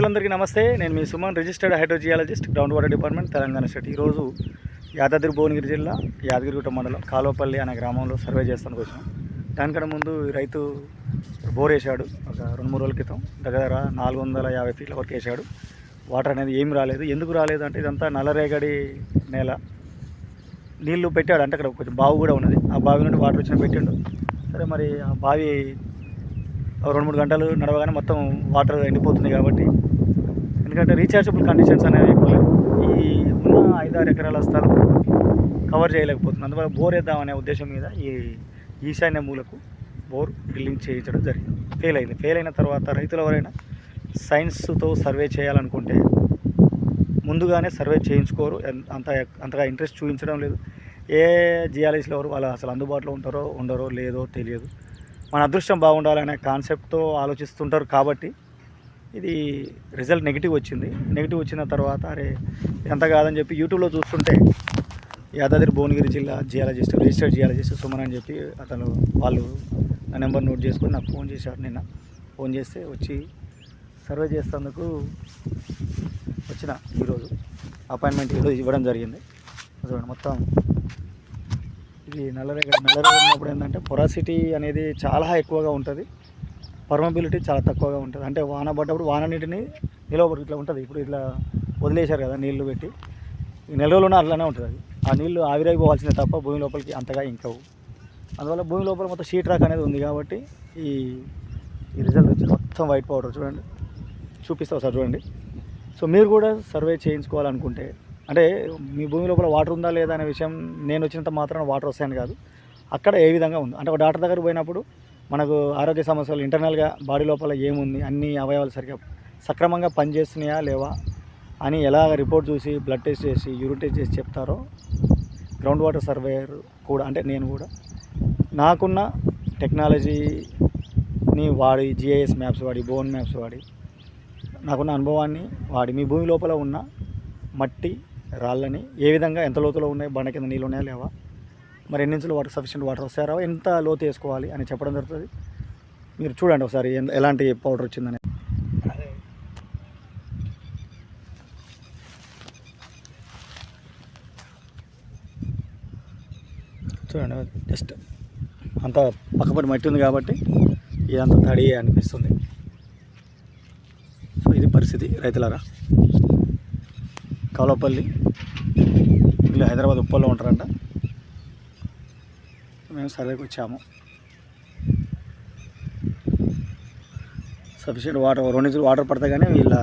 రైతులందరికీ నమస్తే. నేను మీ Suman registered hydrogeologist ground water department Telangana state. ఈరోజు యాదాద్రి భువనగిరి జిల్లా యాదగిరిగుట్ట మండలం కాలువపల్లి అనే గ్రామంలో సర్వే చేస్తానికి వచ్చినాం. దానికన్నా ముందు రైతు బోర్ వేసాడు ఒక రెండు మూడు రోజుల క్రితం. దగ్గర నాలుగు వందల యాభై ఫీట్ల వరకు వేసాడు వాటర్ అనేది ఏం రాలేదు. ఎందుకు రాలేదు అంటే ఇదంతా నల్లరేగడి నేల. నీళ్ళు పెట్టాడు అంటే అక్కడ కొంచెం బావి కూడా ఉన్నది. ఆ బావి నుండి వాటర్ వచ్చిన పెట్టిండు. సరే మరి ఆ బావి రెండు మూడు గంటలు నడవగానే మొత్తం వాటర్ ఎండిపోతుంది కాబట్టి ఎందుకంటే రీఛార్జబుల్ కండిషన్స్ అనేవి ఎక్కువ ఈ ఉన్న ఐదారు ఎకరాల స్థలం కవర్ చేయలేకపోతుంది అందువల్ల బోర్ వేద్దామనే ఉద్దేశం మీద ఈ ఈశాన్య మూలకు బోర్ డ్రిల్లింగ్ చేయించడం జరిగింది. ఫెయిల్ అయింది. ఫెయిల్ అయిన తర్వాత రైతులు ఎవరైనా సైన్స్తో సర్వే చేయాలనుకుంటే ముందుగానే సర్వే చేయించుకోరు. అంత అంతగా ఇంట్రెస్ట్ చూపించడం లేదు. ఏ జియాలజీలో ఎవరు వాళ్ళు అసలు అందుబాటులో ఉంటారో ఉండరో లేదో తెలియదు. మన అదృష్టం బాగుండాలనే కాన్సెప్ట్తో ఆలోచిస్తుంటారు కాబట్టి ఇది రిజల్ట్ నెగిటివ్ వచ్చింది. నెగిటివ్ వచ్చిన తర్వాత అరే ఎంత కాదని చెప్పి యూట్యూబ్లో చూస్తుంటే యాదాద్రి భువనగిరి జిల్లా జియాలజిస్ట్ రిజిస్టర్డ్ జియాలజిస్ట్ సుమన్ అని చెప్పి అతను వాళ్ళు నా నెంబర్ నోట్ చేసుకొని నాకు ఫోన్ చేశారు నిన్న. ఫోన్ చేస్తే వచ్చి సర్వే చేసేందుకు వచ్చిన ఈరోజు. అపాయింట్మెంట్ ఈరోజు ఇవ్వడం జరిగింది. చూడండి మొత్తం ఇది నల్లరేగడి నల్లరేగడి ఉన్నప్పుడు ఏంటంటే పొరాసిటీ అనేది చాలా ఎక్కువగా ఉంటుంది. పర్మబిలిటీ చాలా తక్కువగా ఉంటుంది. అంటే వాన పడ్డప్పుడు వాన నీటిని నిలవబడి ఇట్లా ఉంటుంది. ఇప్పుడు ఇట్లా వదిలేశారు కదా నీళ్ళు పెట్టి. ఈ నెల రోజులున్న అట్లానే ఉంటుంది అది. ఆ నీళ్ళు ఆవిరైపోవాల్సిందే తప్ప భూమి లోపలికి అంతగా ఇంకవు. అందువల్ల భూమి లోపల మొత్తం షీట్ రాక్ అనేది ఉంది కాబట్టి ఈ ఈ రిజల్ట్ వచ్చింది మొత్తం వైట్ పౌడర్ చూడండి. చూపిస్తావు సార్ చూడండి. సో మీరు కూడా సర్వే చేయించుకోవాలనుకుంటే అంటే మీ భూమి లోపల వాటర్ ఉందా లేదా అనే విషయం నేను వచ్చినంత మాత్రం వాటర్ వస్తాయని కాదు. అక్కడ ఏ విధంగా ఉంది? అంటే ఒక డాక్టర్ దగ్గర పోయినప్పుడు మనకు ఆరోగ్య సమస్యలు ఇంటర్నల్గా బాడీ లోపల ఏముంది అన్ని అవయవాలు సరిగ్గా సక్రమంగా పనిచేస్తున్నాయా లేవా అని ఎలా రిపోర్ట్ చూసి బ్లడ్ టెస్ట్ చేసి యూరిన్ టెస్ట్ చేసి చెప్తారో గ్రౌండ్ వాటర్ సర్వేయర్ కూడా అంటే నేను కూడా నాకున్న టెక్నాలజీని వాడి జిఐఎస్ మ్యాప్స్ వాడి బోన్ మ్యాప్స్ వాడి నాకున్న అనుభవాన్ని వాడి మీ భూమి లోపల ఉన్న మట్టి రాళ్ళని ఏ విధంగా ఎంత లోతులో ఉన్నాయి బండ కింద నీళ్ళు ఉన్నాయా లేవా మరి ఎన్ని ఇంచులు వాటర్ సఫిషియెంట్ వాటర్ వస్తారో ఎంత లోతు వేసుకోవాలి అని చెప్పడం జరుగుతుంది. మీరు చూడండి ఒకసారి ఎలాంటి పౌడర్ వచ్చిందని. చూడండి జస్ట్ అంత పక్కపడి మట్టి ఉంది కాబట్టి ఇదంతా తడి అనిపిస్తుంది. సో ఇది పరిస్థితి రైతులారా. కవలపల్లి వీళ్ళు హైదరాబాద్ ఉప్పల్లో ఉంటారంట. మేము సర్వేకి వచ్చాము. సఫిషియెంట్ వాటర్ రెండు వాటర్ పడితే కానీ వీళ్ళ